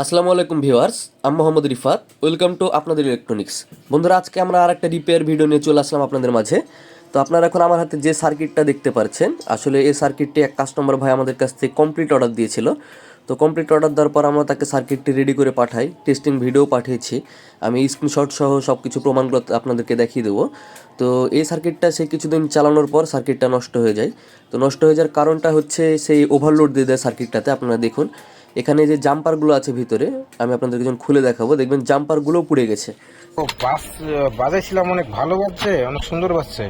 আসসালামু আলাইকুম ভিউয়ার্স, আমি মোহাম্মদ রিফাত, ওয়েলকাম টু আপনাদের ইলেকট্রনিক্স বন্ধুরা, আজকে আমরা আর একটা রিপেয়ার ভিডিও নিয়ে চলে আসলাম আপনাদের মাঝে। তো আপনারা এখন আমার হাতে যে সার্কিটটা দেখতে পাচ্ছেন আসলে এই সার্কিটটি এক কাস্টমার ভাই আমাদের কাছ থেকে কমপ্লিট অর্ডার দিয়েছিল। তো কমপ্লিট অর্ডার দেওয়ার পর আমরা তাকে সার্কিটটি রেডি করে পাঠাই টেস্টিং ভিডিও পাঠিয়েছি। আমি স্ক্রিনশট সহ সব কিছু প্রমাণগুলো আপনাদেরকে দেখিয়ে দেবো। তো এই সার্কিটটা সে কিছুদিন চালানোর পর সার্কিটটা নষ্ট হয়ে যায়। তো নষ্ট হয়ে যাওয়ার কারণটা হচ্ছে সেই ওভারলোড দিয়ে দেয় সার্কিটটাতে আপনারা দেখুন। এখানে যে জাম্পারগুলো আছে ভিতরে, আমি আপনাদেরকে যখন খুলে দেখাবো। দেখবেন জাম্পারগুলো পুড়ে গেছে। ও, বাস বাজাইছিলাম অনেক ভালো বাজছে, অনেক সুন্দর বাজছে।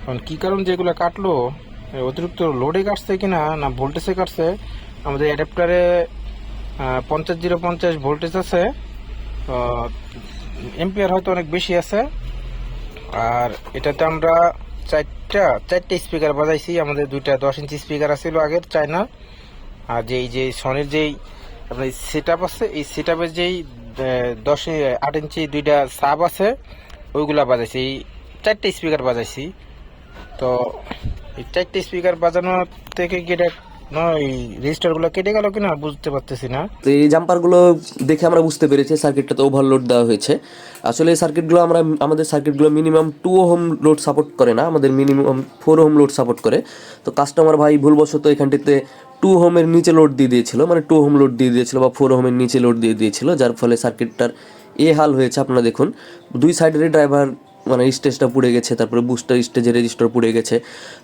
এখন কি কারণ যেগুলো কাটলো? অতিরিক্ত লোডে কাটছে কিনা, না ভোল্টেজে কাটছে? আমাদের অ্যাডাপ্টারে পঞ্চাশ জিরো পঞ্চাশ ভোল্টেজ আছে। এম্পিয়ার হয়তো অনেক বেশি আছে। আর এটাতে আমরা চারটা, চারটে স্পিকার বাজাইছি। আমাদের দুইটা দশ ইঞ্চি স্পিকার আছিল আগের, চায়না। আর যেই যে সনির যেই আপনার সেট আছে, এই সেট যেই দশ আট ইঞ্চি দুইটা সাব আছে, ওইগুলা বাজাইছি। এই চারটে স্পিকার বাজাইছি। তো এই চারটে স্পিকার বাজানোর থেকে এটা নয় রেজিস্টারগুলো কেটে বুঝতে পারতেছি না। তো এই জাম্পারগুলো দেখে আমরা বুঝতে পেরেছি দেওয়া হয়েছে। আসলে এই সার্কিটগুলো আমরা, আমাদের সার্কিটগুলো মিনিমাম হোম লোড সাপোর্ট করে না, আমাদের minimum four home load support করে। তো কাস্টমার ভাই ভুলবশত এখানটিতে টু হোমের নিচে লোড দিয়ে দিয়েছিল মানে টু হোম লোড দিয়ে দিয়েছিল বা ফোর হোমের নিচে লোড দিয়ে দিয়েছিল, যার ফলে সার্কিটটার এ হাল হয়েছে, আপনারা দেখুন। দুই সাইডেরই ড্রাইভার মানে স্টেজটা পুড়ে গেছে, তারপরে বুস্টার স্টেজের রেজিস্টার পুড়ে গেছে।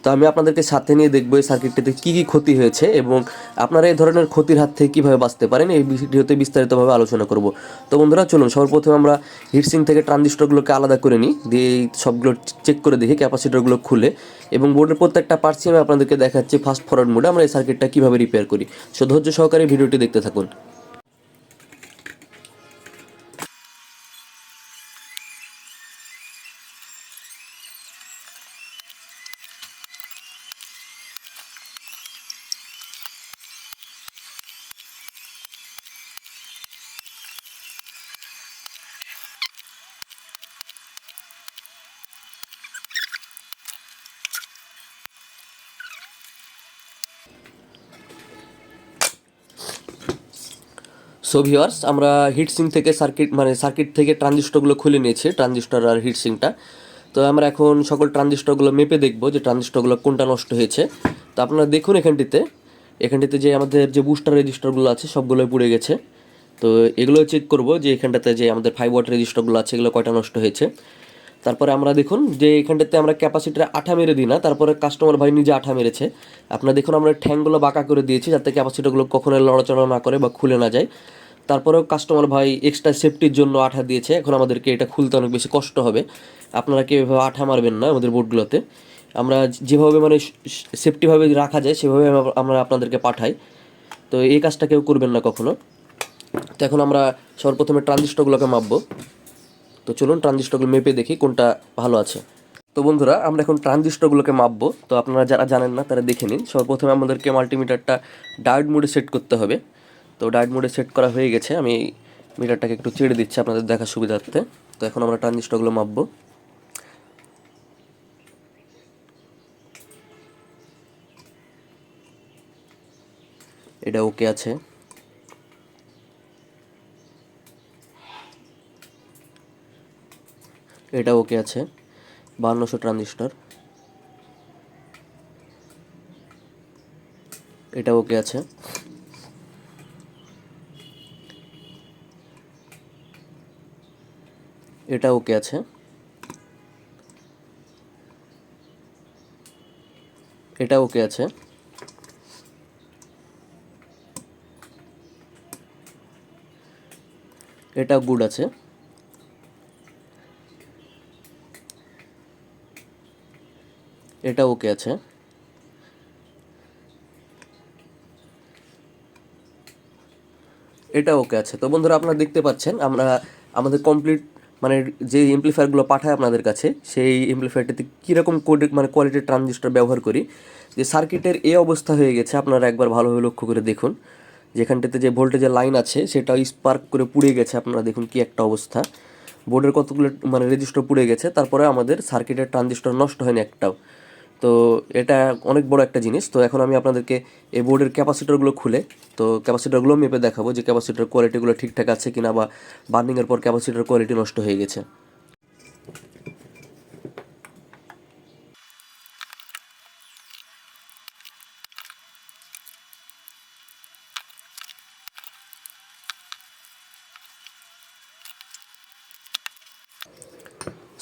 তো আমি আপনাদেরকে সাথে নিয়ে দেখব এই সার্কিটটিতে কী কী ক্ষতি হয়েছে এবং আপনারা এই ধরনের ক্ষতির হাত থেকে কীভাবে বাঁচতে পারেন, এই ভিডিওতে বিস্তারিতভাবে আলোচনা করব। তো বন্ধুরা, চলুন সবার প্রথমে আমরা হিটসিং থেকে ট্রানজিস্টরগুলোকে আলাদা করে নিই, দিয়ে এই সবগুলো চেক করে দেখি ক্যাপাসিটরগুলো খুলে। এবং বোর্ডের প্রত্যেকটা পার্টসই আমি আপনাদেরকে দেখাচ্ছি ফাস্ট ফরওয়ার্ড মোডে আমরা এই সার্কিটটা কীভাবে রিপেয়ার করি। সো ধৈর্য সহকারে ভিডিওটি দেখতে থাকুন। সো ভিওয়ার্স আমরা হিটসিং থেকে সার্কিট মানে সার্কিট থেকে ট্রানজিস্টরগুলো খুলে নিয়েছি ট্রানজিস্টর আর হিটসিংটা তো আমরা এখন সকল ট্রানজিস্টরগুলো মেপে দেখব যে ট্রানজিস্টরগুলো কোনটা নষ্ট হয়েছে। তো আপনারা দেখুন এখানটিতে এখানটিতে যে আমাদের যে বুস্টার রেজিস্টারগুলো আছে, সবগুলোই পুড়ে গেছে। তো এগুলো চেক করব যে এখানটাতে যে আমাদের ফাইভ ওয়াট রেজিস্টারগুলো আছে, এগুলো কয়টা নষ্ট হয়েছে। তারপরে আমরা দেখুন যে এখানটাতে আমরা ক্যাপাসিটির আঠা মেরে দিই না, তারপরে কাস্টমার ভাই নিজে আঠা মেরেছে। আপনারা দেখুন আমরা ঠ্যাংগুলো বাঁকা করে দিয়েছি, যাতে ক্যাপাসিটিগুলো কখনো নড়াচড়া না করে বা খুলে না যায়। তারপরেও কাস্টমার ভাই এক্সট্রা সেফটির জন্য আঠা দিয়েছে। এখন আমাদেরকে এটা খুলতে অনেক বেশি কষ্ট হবে। আপনারা কেউ এভাবে আঠা মারবেন না আমাদের বোর্ডগুলোতে আমরা যেভাবে মানে সেফটিভাবে রাখা যায়, সেভাবে আমরা- আপনাদেরকে পাঠাই। তো এই কাজটা কেউ করবেন না কখনো। তো এখন আমরা সর্বপ্রথমে ট্রানজিস্টরগুলোকে মাপবো। তো চলুন ট্রানজিস্টরগুলো মেপে দেখি কোনটা ভালো আছে। তো বন্ধুরা, আমরা এখন ট্রানজিস্টরগুলোকে মাপবো। তো আপনারা যারা জানেন না, তারা দেখে নিন। সর্বপ্রথমে আমাদেরকে মাল্টিমিটারটা ডায়োড মোডে সেট করতে হবে। তো ডায়োড মোডে সেট করা হয়ে গেছে। আমি মিটারটাকে একটু ছেড়ে দিচ্ছি আপনাদের দেখার সুবিধার্থে। তো এখন আমরা ট্রানজিস্টরগুলো মাপবো। এটা ওকে আছে। এটা ওকে আছে। বান্নশো ট্রানজিস্টর। এটা ওকে আছে। এটা ওকে আছে। এটা ওকে আছে। এটা গুড আছে। এটা ওকে আছে। এটা ওকে আছে। তো বন্ধুরা, আপনারা দেখতে পাচ্ছেন, আমরা আমাদের কমপ্লিট মানে যে এমপ্লিফায়ারগুলো পাঠায় আপনাদের কাছে, সেই এমপ্লিফায়ারটিতে কীরকম কোড মানে কোয়ালিটির ট্রানজিস্টর ব্যবহার করি, যে সার্কিটের এ অবস্থা হয়ে গেছে, আপনারা একবার ভালোভাবে লক্ষ্য করে দেখুন। যেখানটাতে যে ভোল্টেজের লাইন আছে, সেটা স্পার্ক করে পুড়ে গেছে, আপনারা দেখুন কি একটা অবস্থা। বোর্ডের কতগুলো মানে রেজিস্টার পুড়ে গেছে, তারপরে আমাদের সার্কিটের ট্রানজিস্টার নষ্ট হয়নি একটাও। তো এটা অনেক বড় একটা জিনিস। তো এখন আমি আপনাদেরকে এই বোর্ডের ক্যাপাসিটারগুলো খুলে, তো ক্যাপাসিটারগুলো মেপে দেখাবো যে ক্যাপাসিটার কোয়ালিটিগুলো ঠিকঠাক আছে কিনা বা বার্নিংয়ের পর ক্যাপাসিটার কোয়ালিটি নষ্ট হয়ে গেছে।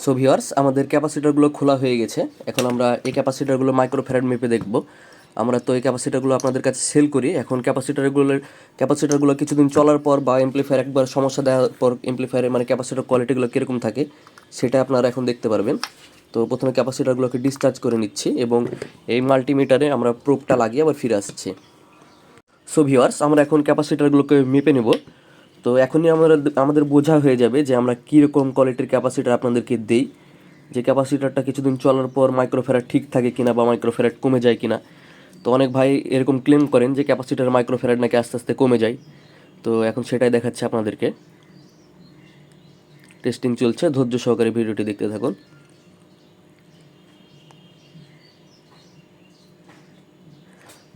সো ভিওয়ার্স আমাদের ক্যাপাসিটারগুলো খোলা হয়ে গেছে। এখন আমরা এই ক্যাপাসিটারগুলো মাইক্রোফ্যারাড মেপে দেখব। আমরা তো এই ক্যাপাসিটারগুলো আপনাদের কাছে সেল করি। এখন ক্যাপাসিটারগুলোর ক্যাপাসিটারগুলো কিছুদিন চলার পর বা এমপ্লিফায়ার একবার সমস্যা দেওয়ার পর এমপ্লিফায়ারের মানে ক্যাপাসিটার কোয়ালিটিগুলো কীরকম থাকে, সেটা আপনারা এখন দেখতে পারবেন। তো প্রথমে ক্যাপাসিটারগুলোকে ডিসচার্জ করে নিচ্ছি এবং এই মাল্টিমিটারে আমরা প্রোপটা লাগিয়ে আবার ফিরে আসছি। সো ভিওয়ার্স আমরা এখন ক্যাপাসিটারগুলোকে মেপে নেব। তো এখনই আমরা আমাদের বোঝা হয়ে যাবে যে আমরা কীরকম কোয়ালিটির ক্যাপাসিটার আপনাদেরকে দেই, যে ক্যাপাসিটারটা কিছুদিন চলার পর মাইক্রোফেরাট ঠিক থাকে কিনা বা মাইক্রোফেরাট কমে যায় কিনা। তো অনেক ভাই এরকম ক্লেম করেন যে ক্যাপাসিটার মাইক্রোফেরাট নাকি আস্তে আস্তে কমে যায়। তো এখন সেটাই দেখাচ্ছে আপনাদেরকে। টেস্টিং চলছে, ধৈর্য সহকারে ভিডিওটি দেখতে থাকুন।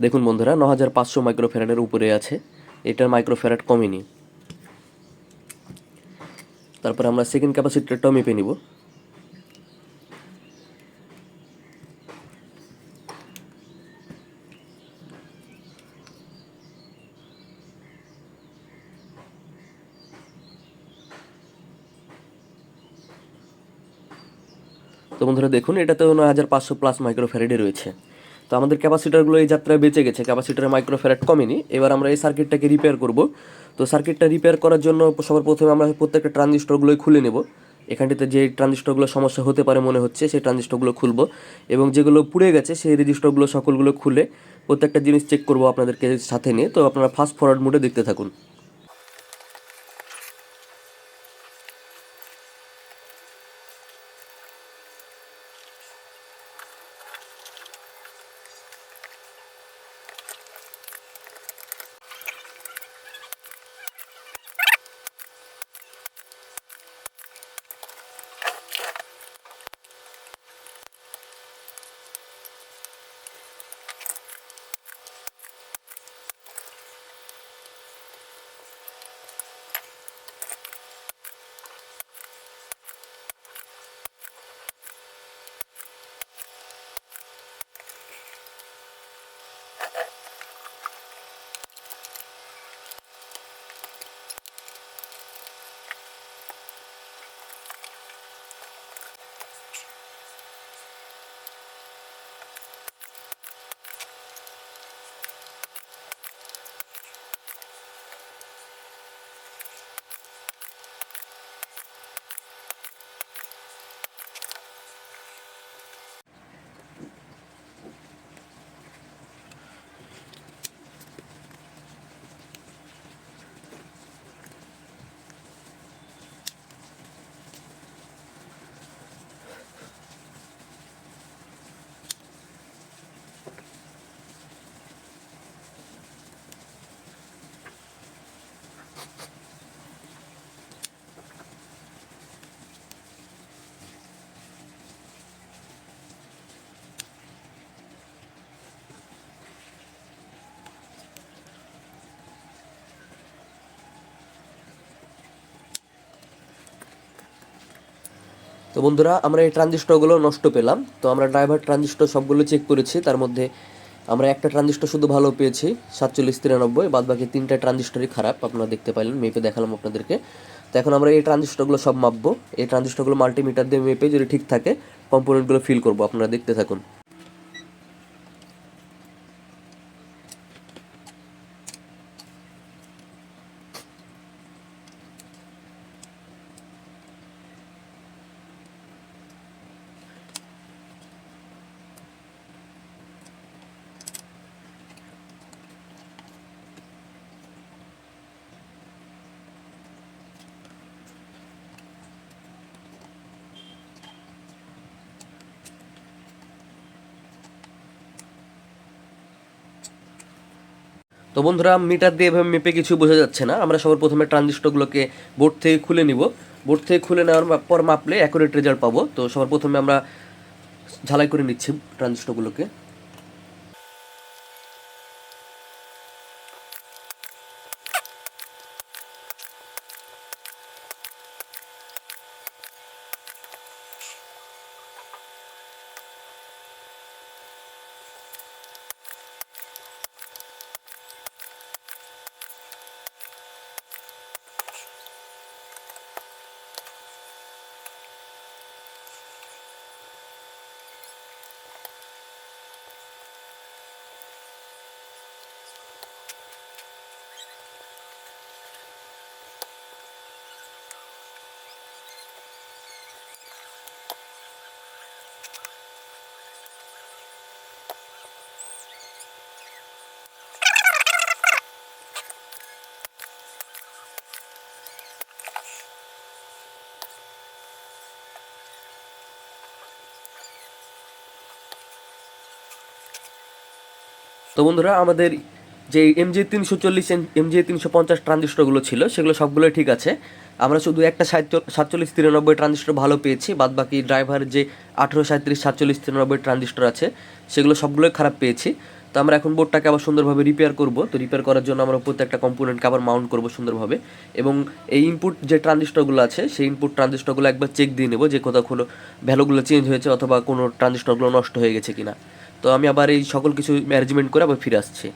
দেখুন বন্ধুরা ন হাজার পাঁচশো মাইক্রোফেরাটের উপরে আছে। এটার মাইক্রোফেরাট কমেনি। তারপর আমরা সেকেন্ড ক্যাপাসিটারটাও মেপে নিব। তো বন্ধুরা দেখুন, এটাতেও নয় হাজার পাঁচশো প্লাস মাইক্রোফ্যারেডে রয়েছে। তো আমাদের ক্যাপাসিটারগুলো এই যাত্রায় বেঁচে গেছে ক্যাপাসিটারের মাইক্রোফ্যারেড কমেনি। এবার আমরা এই সার্কিটটাকে রিপেয়ার করব। তো সার্কিটটা রিপেয়ার করার জন্য সবার প্রথমে আমরা প্রত্যেকটা ট্রানজিস্টরগুলোই খুলে নেব। এখানটিতে যে ট্রানজিস্টরগুলো সমস্যা হতে পারে মনে হচ্ছে, সেই ট্রানজিস্টরগুলো খুলব এবং যেগুলো পুড়ে গেছে, সেই রেজিস্টরগুলো সকলগুলো খুলে প্রত্যেকটা জিনিস চেক করব আপনাদেরকে সাথে নিয়ে। তো আপনারা ফাস্ট ফরওয়ার্ড মোডে দেখতে থাকুন। তো বন্ধুরা, আমরা এই ট্রানজিস্টরগুলো নষ্ট পেলাম। তো আমরা ড্রাইভার ট্রানজিস্টর সবগুলো চেক করেছি। তার মধ্যে আমরা একটা ট্রানজিস্টর শুধু ভালো পেয়েছি, সাতচল্লিশ তিরানব্বই বাদ বাকি তিনটা ট্রানজিস্টরই খারাপ, আপনারা দেখতে পাইলেন মেপে দেখালাম আপনাদেরকে। তো এখন আমরা এই ট্রানজিস্টরগুলো সব মাপবো। এই ট্রানজিস্টরগুলো মাল্টিমিটার দিয়ে মেপে যদি ঠিক থাকে কম্পোনেন্টগুলো ফিল করব, আপনারা দেখতে থাকুন। তো বন্ধুরা, মিটার দিয়ে এভাবে মেপে কিছু বোঝা যাচ্ছে না। আমরা সবার প্রথমে ট্রানজিস্টরগুলোকে বোর্ড থেকে খুলে নিব। বোর্ড থেকে খুলে নেওয়ার পর মাপলে অ্যাকুরেট রেজাল্ট পাবো। তো সবার প্রথমে আমরা ঝালাই করে নিচ্ছি ট্রানজিস্টরগুলোকে। তো বন্ধুরা, আমাদের যে এমজি তিনশো চল্লিশ এমজি তিনশো পঞ্চাশ ট্রানজিস্টরগুলো ছিল, সেগুলো সবগুলোই ঠিক আছে। আমরা শুধু একটা সাতচল্লিশ তিরানব্বই ট্রানজিস্টর ভালো পেয়েছি বাদ বাকি ড্রাইভার যে আঠেরো সাঁত্রিশ সাতচল্লিশ তিরানব্বই ট্রানজিস্টর আছে, সেগুলো সবগুলোই খারাপ পেয়েছি। তো আমরা এখন বোর্ডটাকে আবার সুন্দরভাবে রিপেয়ার করব। তো রিপেয়ার করার জন্য আমরা প্রত্যেকটা কম্পোনেন্টকে আবার মাউন্ট করব সুন্দরভাবে। এবং এই ইনপুট যে ট্রানজিস্টরগুলো আছে, সেই ইনপুট ট্রানজিস্টরগুলো একবার চেক দিয়ে নেব যে কোথাও কোনো ভ্যালুগুলো চেঞ্জ হয়েছে অথবা কোনো ট্রানজিস্টরগুলো নষ্ট হয়ে গেছে কিনা। তো আমি আবার এই সকল কিছু ম্যানেজমেন্ট করে আবার ফিরে আসছি।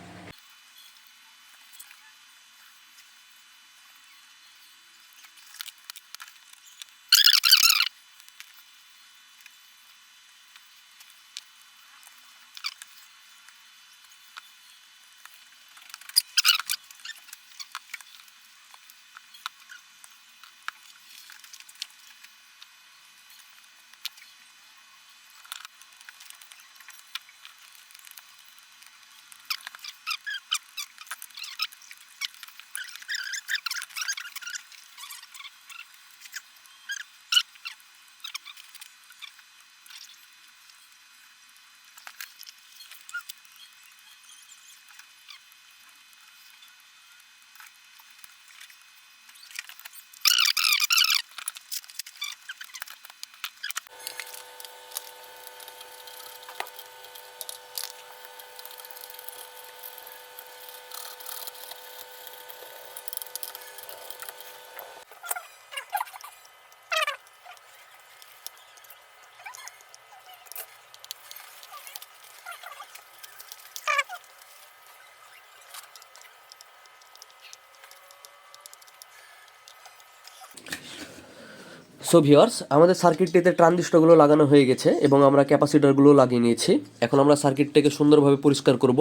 সো ভিওর্স আমাদের সার্কিটটিতে ট্রানজিস্টরগুলো লাগানো হয়ে গেছে এবং আমরা ক্যাপাসিটারগুলো লাগিয়ে নিয়েছি। এখন আমরা সার্কিটটাকে সুন্দরভাবে পরিষ্কার করব।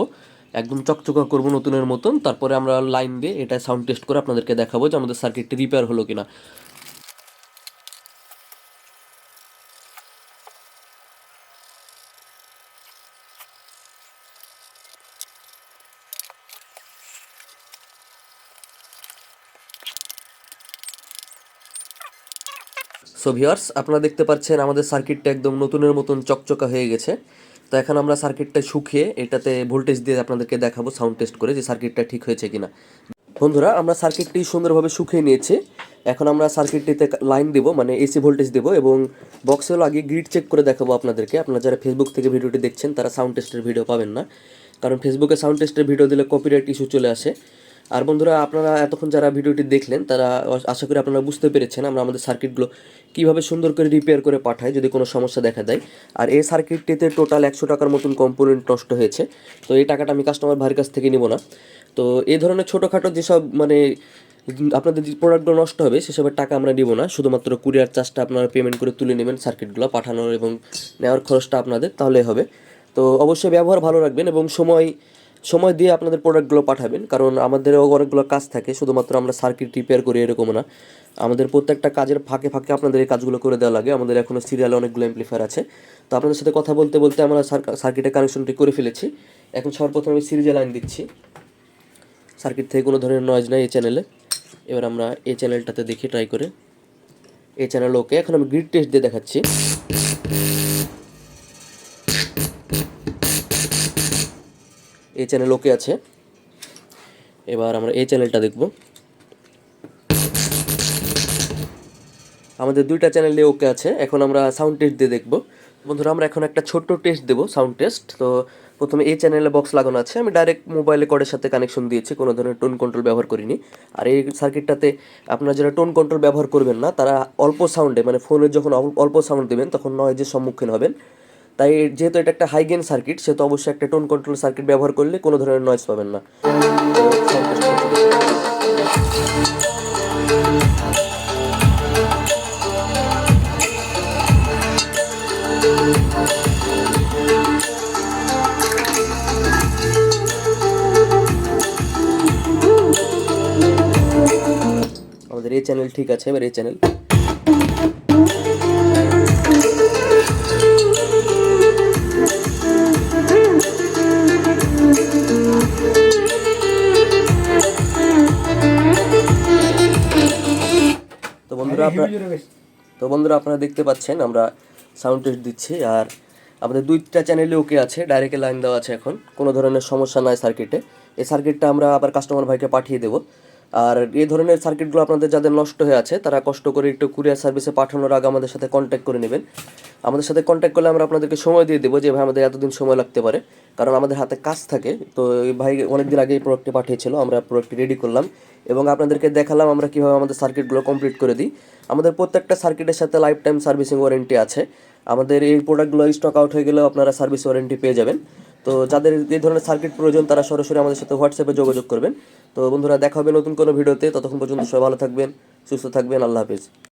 একদম চকচকা করব নতুনের মতন। তারপরে আমরা লাইন দিয়ে এটা সাউন্ড টেস্ট করে আপনাদেরকে দেখাবো যে আমাদের সার্কিটটি রিপেয়ার হলো কিনা। সো ভিওয়ার্স আপনারা দেখতে পাচ্ছেন আমাদের সার্কিটটা একদম নতুনের মতন চকচকা হয়ে গেছে। তো এখন আমরা সার্কিটটা শুকিয়ে এটাতে ভোল্টেজ দিয়ে আপনাদেরকে দেখাবো সাউন্ড টেস্ট করে যে সার্কিটটা ঠিক হয়েছে কিনা। বন্ধুরা, আমরা সার্কিটটি সুন্দরভাবে শুকিয়ে নিয়েছি। এখন আমরা সার্কিটটিতে লাইন দেবো মানে এসি ভোল্টেজ দেবো এবং বক্সেও আগে গ্রিড চেক করে দেখাবো আপনাদেরকে। আপনারা যারা ফেসবুক থেকে ভিডিওটি দেখছেন, তারা সাউন্ড টেস্টের ভিডিও পাবেন না। কারণ ফেসবুকে সাউন্ড টেস্টের ভিডিও দিলে কপিরাইট ইস্যু চলে আসে। আর বন্ধুরা, আপনারা এতক্ষণ যারা ভিডিওটি দেখলেন, তারা আশা করি আপনারা বুঝতে পেরেছেন আমরা আমাদের সার্কিটগুলো কীভাবে সুন্দর করে রিপেয়ার করে পাঠাই যদি কোনো সমস্যা দেখা দেয়। আর এই সার্কিটটিতে টোটাল একশো টাকার মতন কম্পোনেন্ট নষ্ট হয়েছে। তো এই টাকাটা আমি কাস্টমার ভাইয়ের কাছ থেকে নিব না। তো এই ধরনের ছোটোখাটো যেসব মানে আপনাদের যে প্রোডাক্টগুলো নষ্ট হবে, সেসবের টাকা আমরা নিব না। শুধুমাত্র কুরিয়ার চার্জটা আপনারা পেমেন্ট করে তুলে নেবেন সার্কিটগুলো পাঠানোর এবং নেওয়ার খরচটা আপনাদের তাহলে হবে। তো অবশ্যই ব্যবহার ভালো রাখবেন এবং সময় সময় দিয়ে আপনাদের প্রোডাক্টগুলো পাঠাবেন, কারণ আমাদেরও অনেকগুলো কাজ থাকে, শুধুমাত্র আমরা সার্কিট রিপেয়ার করি এরকম না। আমাদের প্রত্যেকটা কাজের ফাঁকে ফাঁকে আপনাদের এই কাজগুলো করে দেওয়া লাগে, আমাদের এখনও সিরিয়ালে অনেকগুলো এমপ্লিফায়ার আছে। তো আপনাদের সাথে কথা বলতে বলতে আমরা সার্কিটের কানেকশনটি করে ফেলেছি। এখন সর্বপ্রথম আমি সিরিজে লাইন দিচ্ছি। সার্কিট থেকে কোনো ধরনের নয়েজ নাই এই চ্যানেলে এবার আমরা এই চ্যানেলটাতে দেখি ট্রাই করে। এই চ্যানেল ওকে এখন আমি গ্রিড টেস্ট দিয়ে দেখাচ্ছি। এই চ্যানেল ওকে আছে। এবার আমরা এই চ্যানেলটা দেখব। আমাদের দুইটা চ্যানেলে ওকে আছে। এখন আমরা সাউন্ড টেস্ট দিয়ে দেখব। বন্ধুরা, আমরা এখন একটা ছোট্ট টেস্ট দেবো সাউন্ড টেস্ট তো প্রথমে এই চ্যানেলে বক্স লাগানো আছে। আমি ডাইরেক্ট মোবাইলে কর্ডের সাথে কানেকশন দিয়েছি, কোনো ধরনের টোন কন্ট্রোল ব্যবহার করিনি। আর এই সার্কিটটাতে আপনারা যারা টোন কন্ট্রোল ব্যবহার করবেন না, তারা অল্প সাউন্ডে মানে ফোনের যখন অল- অল্প সাউন্ড দেবেন, তখন নয়েজের সম্মুখীন হবেন। তাই যেহেতু এটা একটা হাই গেন সার্কিট সেহেতু অবশ্যই একটা টোন কন্ট্রোল সার্কিট ব্যবহার করলে কোনো ধরনের নয়েজ পাবেন না। আমাদের এই চ্যানেল ঠিক আছে, এবার এই চ্যানেল বন্ধুরা আপনারা তো বন্ধুরা আপনারা দেখতে পাচ্ছেন আমরা সাউন্ড টেস্ট দিচ্ছি আর আমাদের দুইটা চ্যানেলে ওকে আছে ডাইরেক্টে লাইন দেওয়া আছে এখন। কোনো ধরনের সমস্যা নাই সার্কিটে এই সার্কিটটা আমরা আবার কাস্টমার ভাইকে পাঠিয়ে দেবো। আর এই ধরনের সার্কিটগুলো আপনাদের যাদের নষ্ট হয়ে আছে তারা কষ্ট করে একটু কুরিয়ার সার্ভিসে পাঠানোর আগে আমাদের সাথে কন্ট্যাক্ট করে নেবেন। আমাদের সাথে কন্ট্যাক্ট করলে আমরা আপনাদেরকে সময় দিয়ে দেবো যে ভাই আমাদের এতদিন সময় লাগতে পারে। কারণ আমাদের হাতে কাজ থাকে। তো ভাই অনেকদিন আগে এই প্রোডাক্টটি পাঠিয়েছিল, আমরা প্রোডাক্টটি রেডি করলাম এবং আপনাদেরকে দেখালাম আমরা কীভাবে আমাদের সার্কিটগুলো কমপ্লিট করে দিই। আমাদের প্রত্যেকটা সার্কিটের সাথে লাইফ টাইম সার্ভিসিং ওয়ারেন্টি আছে। আমাদের এই প্রোডাক্টগুলো স্টক আউট হয়ে গেলেও আপনারা সার্ভিস ওয়ারেন্টি পেয়ে যাবেন। তো যাদের এই ধরনের সার্কিট প্রয়োজন, তারা সরাসরি আমাদের সাথে হোয়াটসঅ্যাপে যোগাযোগ করবেন। তো বন্ধুরা, দেখা হবে নতুন কোনো ভিডিওতে। ততক্ষণ পর্যন্ত সবাই ভালো থাকবেন, সুস্থ থাকবেন। আল্লাহ হাফিজ।